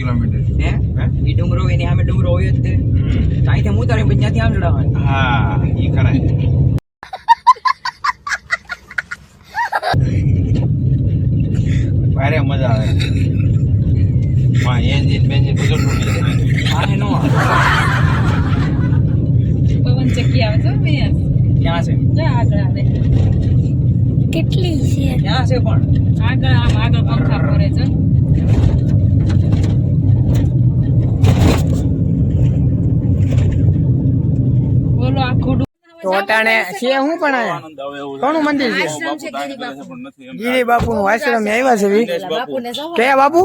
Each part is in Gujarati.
કિલોમીટર હે? હે? એ ડુંગરો એની સામે ડુંગરો હોય જ તે. અહીંથી હું ઉતારી પછી ત્યાંથી આમ હા એ કરાય. ભારે મજા આવે. હા એન્જિન બેન્જિન બધું તૂટી જાય આ નો પવન ચક્કી આવે છે મેં ક્યાં છે? જા આગળ આવે. કેટલી છે? ક્યાં છે પણ? આગળ આમ આગળ પંખા ફરે છે. અટાણે છે હું પણ કોનું મંદિર છે? ગીરી બાપુ નું આશ્રમ આવ્યા છે કયા બાપુ?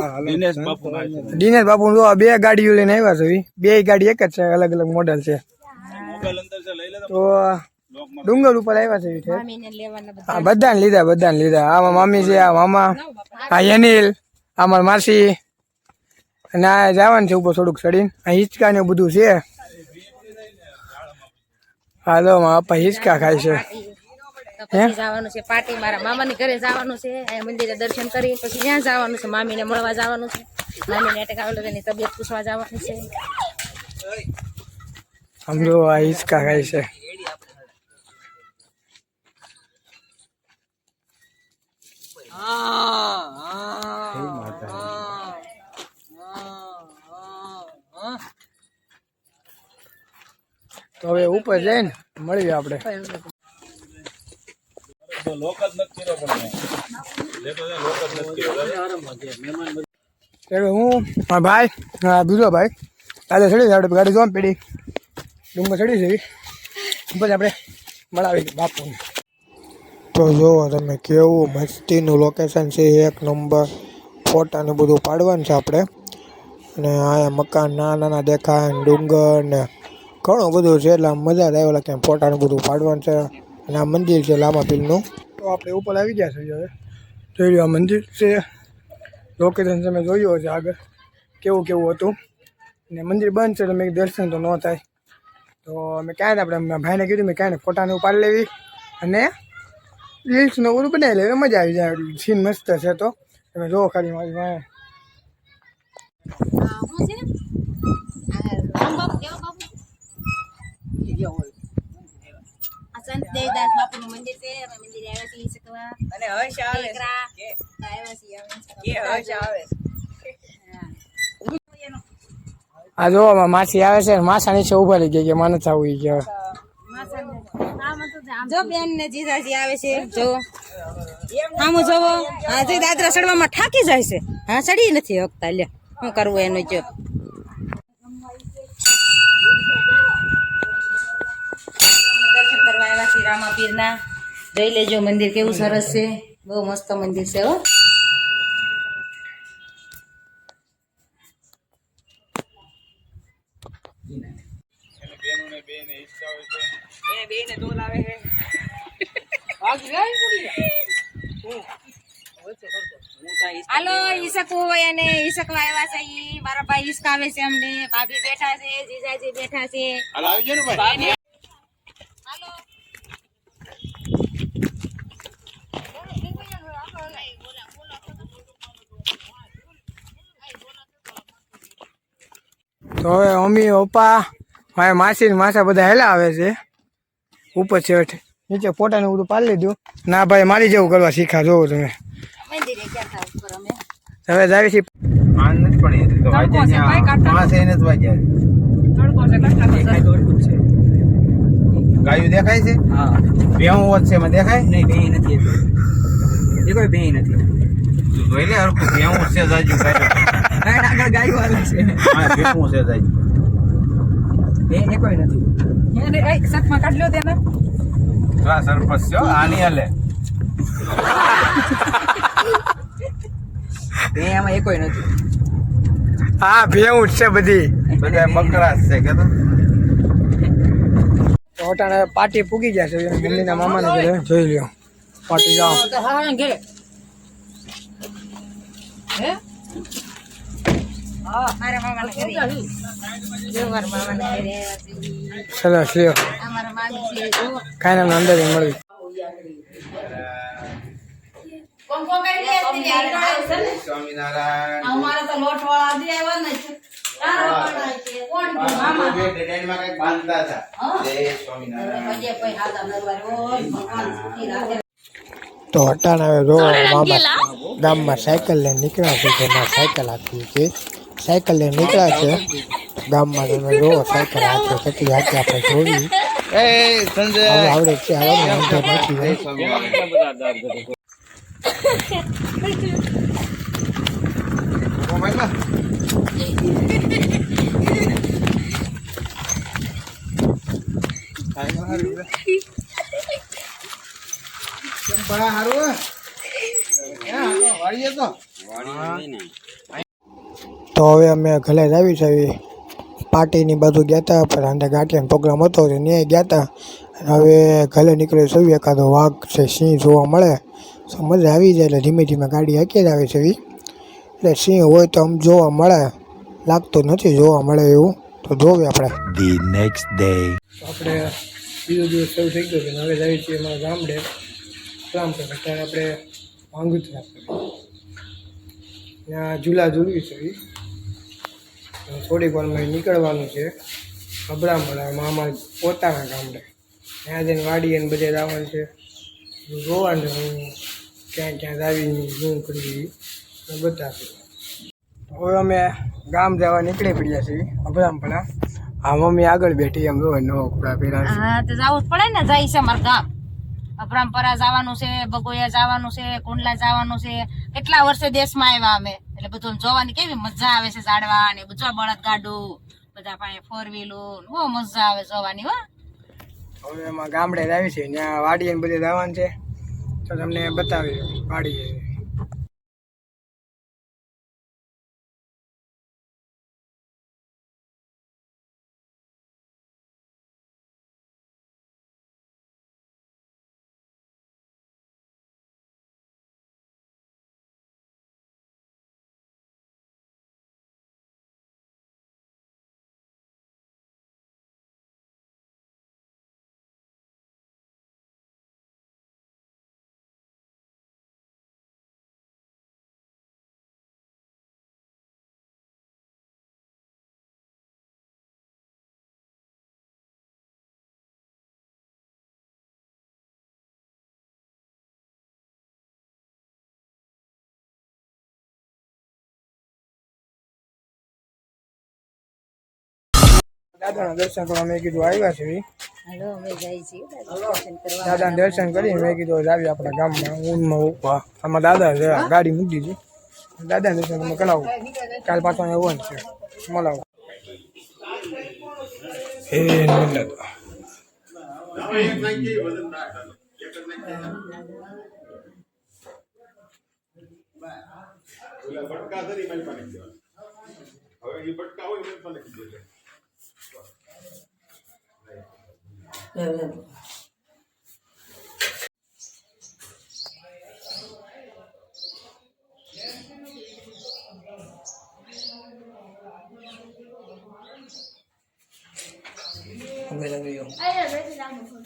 દિનેશ બાપુ જો બે ગાડીઓ લઈને આવ્યા છે બે ગાડી એક જ છે અલગ અલગ મોડેલ છે. તો ડુંગર ઉપર આવ્યા છે બધાને લીધા બધાને લીધા. આમાં મામી છે આ મામા આ અનિલ આ મારી માસી. અને આ જવાનું છે ઉપર થોડુંક ચડીને. આ હિંચકા ને બધું છે. હાલો મારા પપ્પા હિંચકા છે. જવાનું છે પાર્ટી મારા મામાની ઘરે જવાનું છે. અહીંયા મંદિરે દર્શન કરી પછી ત્યાં જવાનું છે. મામીને મળવા જવાનું છે. મામીને એટેક એની તબિયત પૂછવા જવાનું છે. સમજો આ હિંચકા ખાય છે. તો હવે ઉપર જઈને મળીએ આપણે. હું હા ભાઈ હા બીજો ભાઈ. કાલે ચડી છે આપણે ગાડી જોવા પેઢી. ડુંગર ચડી જવી પછી આપણે મળાવી બાપુ તો જુઓ તમે કેવું મસ્તીનું લોકેશન છે. એક નંબર ફોટા ને બધું પાડવાનું છે આપણે. અને આ મકાન નાના નાના દેખાય ડુંગર ને ઘણું બધું છે, એટલે આમ મજા જ આવે ક્યાં ફોટાનું બધું પાડવાનું છે. અને આ મંદિર છે લાંબા પીલનું તો આપણે ઉપર આવી ગયા છીએ હવે. જોઈ લો આ મંદિર છે. લોકેશન તમે જોયું હશે આગળ. કેવું કેવું હતું. ને મંદિર બંધ છે તો મેં દર્શન તો ન થાય. તો મેં કાંઈ આપણે ભાઈને કીધું, મેં કાંઈ ફોટાને ઉપાડી લેવી. અને રીલ્સનું બધું બનાવી લેવી. મજા આવી જાય સીન મસ્ત છે તો. તમે જોવો ખાલી મારી વાંહે. સંત દેવદાસ બાપુ મંદિર છે અમે મંદિરે આવ્યા છીએ શકવા અને હર્ષ આવે છે. કે આવ્યા છીએ કે હર્ષ આવે છે. આ જો માસી આવે છે માસા નીચે ઊભા રહી ગઈ કે માને થવું ઈ કે જો બેન ને જીજાજી આવે છે જો આમ જોવો હા જો દાદરા સડવામાં ઠાકી જાય છે હા સડી નથી હકતા લે શું કરવું એનું જો દર્શન કરવા આવ્યા છીએ રામાપીરના જોઈ લેજો મંદિર કેવું સરસ છે. બહુ મસ્ત મંદિર છે હો. એને બેયને દોલ આવે છે. હું તો ઈચ્છા હાલો ઈસક હોય અને ઈસક આવ્યા છે ઈ. મારા ભાઈ ઈસક આવે છે અમને. ભાભી બેઠા છે જીજાજી બેઠા છે હાલ આવી જાય ને ભાઈ તો હવે મમ્મી પપ્પા મારા માસી ને માસા બધા હેલા આવે છે. ઉપર છેઠ નીચે ફોટા ને બધું પાડી લીધું. ના ભાઈ મારી જેવું કરવા શીખા જોવો તમે. હવે તડકો છે, છે છે. ગાયું દેખાય છે? ભેહું વચ્ચે એમાં દેખાય? નહીં બેય નથી. એ કોઈ બેય નથી. જોઈ લે હરખું ભેહું છે જાજુ ગાયું કાંઈ આગળ ગાયો હાલે છે. હા ભેહું છે બેય ને કોઈ નથી એને એ સકમાં કાઢ લ્યો તેને હા સરપંચ છે આની હાલે બેય આમાં એકોય નથી હા ભેવું છે બધી બધા બકરા જ છે કે તો અટાણે પાર્ટી પૂગી ગયા છે મમ્મીના મામાને ઘરે જોઈ લ્યો પાર્ટી જાઓ હે મારા મામાના ઘરે. જો મારા ઘરે. આવ્યા છે ઈ. સરસ લ્યો આ મામી છે જો કાંઈ ના અંદર મળી તે સ્વામિનારાયણ. અમારે લોટ વાળા દે આવ્યા ને અટાણ આવે ગામમાં સાયકલ લઈને નીકળ્યા છે તેમાં સાયકલ આપી છે. સાયકલ લઈને નીકળ્યા છે. ગામમાં તમે જોવો સાયકલ હાથે થતી હાથે આપણે જોડી એ સંજય. હવે આવડે છે નથી હારું હે? હે, આ તો વાળીએ તો તો હવે અમે ઘરે જ આવી છે પાર્ટીની બાજુ ગયા હતા પણ અંદર ગાંઠિયાનો પ્રોગ્રામ હતો તો ત્યાં ગયા હતા હવે ઘરે નીકળે છે. એકાદો વાઘ છે સિંહ જોવા મળે. તો મજા આવી જાય એટલે ધીમે ધીમે ગાડી હકી જ આવે છે એવી. એટલે સિંહ હોય તો આમ જોવા મળે. લાગતું નથી જોવા મળે એવું. તો જોવે આપણે. ધી નેક્સ્ટ ડે આપણે બીજો દિવસ શરૂ થઈ ગયો કે હવે જઈએ છીએ અમારા ગામડે. ગામ પર અત્યારે આપણે વાંગુત્રા ત્યાં ઝૂલા ઝૂલવી છે થોડીક વારમાં નીકળવાનું છે. અબડામડામાં મામા પોતાના ગામડે. ત્યાં જઈને વાડી અને બધે આવવાનું છે. જોવાનું હું ક્યાં ક્યાં આવી શું કરવી એ હવે અમે ગામ જવા નીકળી પડ્યા છીએ અભરામપણા હા, મમ્મી આગળ બેઠી એમ જોવે નવો કપડા પહેરા તો જવું જ પડે ને, જાય છે મારા ગામ. અપરામપરા જવાનું છે, બગોયા જવાનું છે, કુંડલા જવાનું છે. કેટલા વર્ષે દેશમાં આવ્યા અમે? એટલે બધું જોવાની કેવી મજા આવે છે ઝાડવા ને બધું બળદ ગાડું, બધા પાસે ફોર વ્હીલું બહુ મજા આવે જોવાની, હો. હવે એમાં ગામડે જ આવી છે, ત્યાં વાડી ને બધે જવાનું છે. તો તમને બતાવી વાડી દાદાના દર્શન કરવા મેં કીધું આવ્યા છે દાદાને અમે દર્શન કરી મેં કીધું હવે આવી આપણા ગામમાં ઊનમાં ઊભા આમાં દાદા છે ગાડી મૂકી દીધી દાદાના દર્શન તમે કરાવું. કાલ પાછો એવું છે. મળાવો. 没有没有。没了没有。哎呀，这几张不错。